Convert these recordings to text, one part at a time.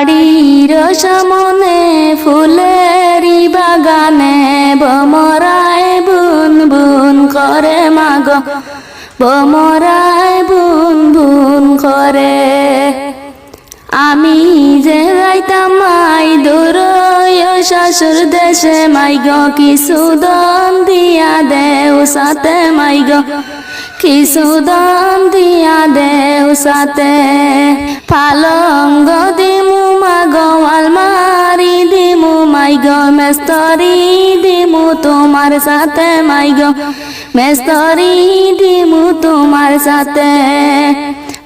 বাড়ির সামনে ফুলেরি বাগানে বমরায় বুন বুন করে মাগ। বমরায় বুন বুন করে। আমি যে যাইতাম মাই দূর শাশুর দেশে মাই গ কিছু দন দিয়া দেও সাথে মাই গ কিছু দন দিয়া দেও সাথে। পালঙ্গ দিমু তোমার সাথে, মাই গ। মেস্তরি দিমু তোমার সাথে।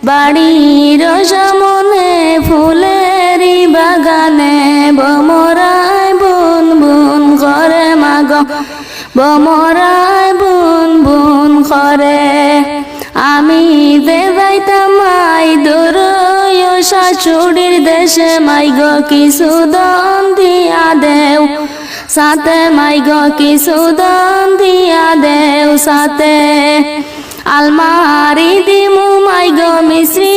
বাড়ির সামনে ফুলেরি বাগানে বমরায় বুন বুন করে মাগ বমরায় বুন বুন করে। আমি দে যাইতাম মাই দূর শাশুড়ির দেশে, মাই গ, কিছু দন দিয়া দেও। সাথে মাই গ কিছু দন দিয়া দেও সাথে। আলমারি দিমু মাই গ মিশ্রি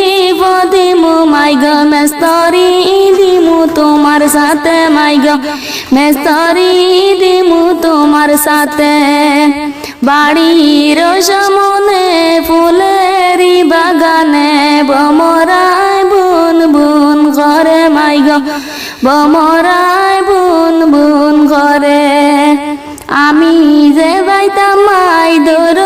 দিমু মাই গ, মেস্তরি দিমু তোমার সাথে মাই গ। মেস্তরি দিমু তোমার সাথে। বাড়ির সামনে ফুলেরি বাগানে বমরায় বুন বুন করে মাই গ। বমরায় বুন বুন করে। আমি যে বাইতাম মাই দূর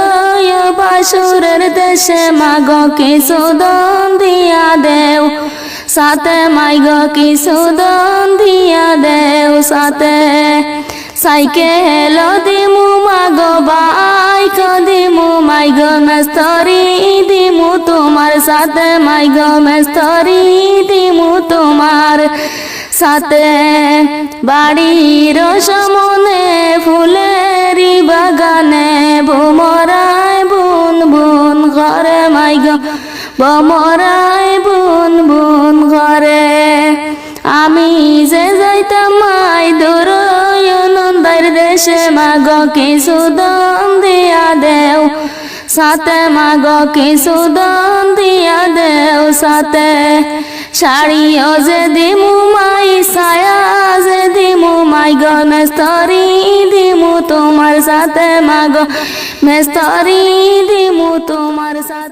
বাসুরের দেশে, মাগ কিছু দন দিয়া দেও। সাথে মাই গ কিছু দন দিয়া দেও, সাথে। সাইকেল দিমু মাগ বাইক দিমু মাই গ মেস্তরি দিমু তোমার। সাথে মাই গ মেস্তরি দিমু তোমার। সাথে বাড়ির সামনে ফুলেরি বাগানে ভোমরায় বুন বুন ঘরে মাই গ বমরায় বুন বুন ঘরে আমি যে যাইতাম, মাই দূর নন্দার দেশে মাগ কিছু দম দিয়া দেও। সাথে মাগ কিছু দম দিয়া দেও, সাথে শাড়িও যে দিমু, মাই মেস্তরি দিমু তোমার সাথে মাগো। মেস্তরি দিমু তোমার সাথে।